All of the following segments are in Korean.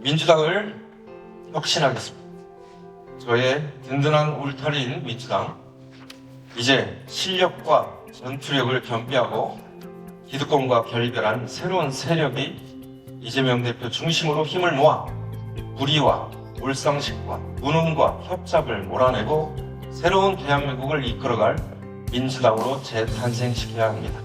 민주당을 혁신하겠습니다. 저의 든든한 울타리인 민주당 이제 실력과 전투력을 겸비하고 기득권과 결별한 새로운 세력이 이재명 대표 중심으로 힘을 모아 불의와 몰상식과 무능과 협잡을 몰아내고 새로운 대한민국을 이끌어갈 민주당으로 재탄생시켜야 합니다.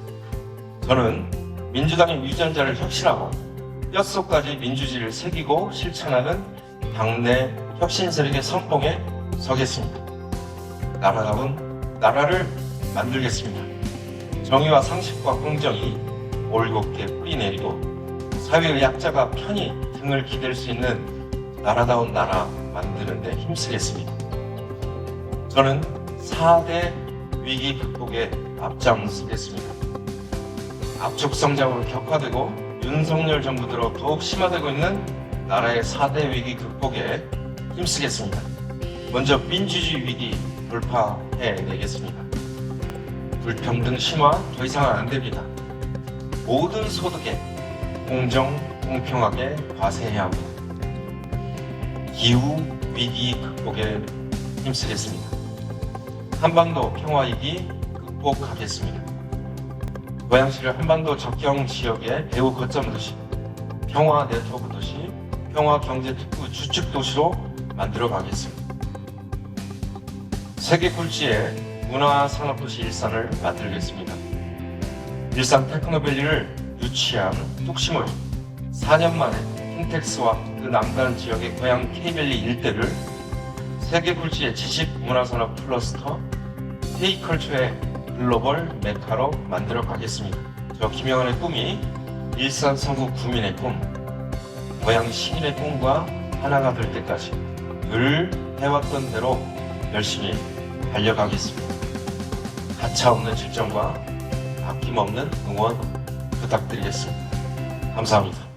저는 민주당의 유전자를 혁신하고 뼛속까지 민주주의를 새기고 실천하는 당내 혁신 세력의 선봉에 서겠습니다. 나라다운 나라를 만들겠습니다. 정의와 상식과 공정이 올곧게 뿌리내리고 사회의 약자가 편히 등을 기댈 수 있는 나라다운 나라 만드는 데 힘쓰겠습니다. 저는 4대 위기 극복에 앞장서겠습니다. 압축 성장으로 격화되고 윤석열 정부 들어 더욱 심화되고 있는 나라의 4대 위기 극복에 힘쓰겠습니다. 먼저 민주주의 위기 돌파해 내겠습니다. 불평등 심화 더 이상은 안 됩니다. 모든 소득에 공정, 공평하게 과세해야 합니다. 기후 위기 극복에 힘쓰겠습니다. 한반도 평화 위기 극복하겠습니다. 고양시를 한반도 접경 지역의 배후 거점 도시, 평화 네트워크 도시, 평화 경제 특구 주축 도시로 만들어 가겠습니다. 세계 굴지의 문화 산업 도시 일산을 만들겠습니다. 일산 테크노밸리를 유치한 뚝심을 4년 만에 킨텍스와 그 남단 지역의 고향 케이밸리 일대를 세계 굴지의 지식 문화산업 클러스터 헤이컬처의 글로벌 메카로 만들어 가겠습니다. 저 김영환의 꿈이 일산 서구 구민의 꿈, 고향 시민의 꿈과 하나가 될 때까지 늘 해왔던 대로 열심히 달려가겠습니다. 가차없는 질정과 아낌없는 응원 부탁드리겠습니다. 감사합니다.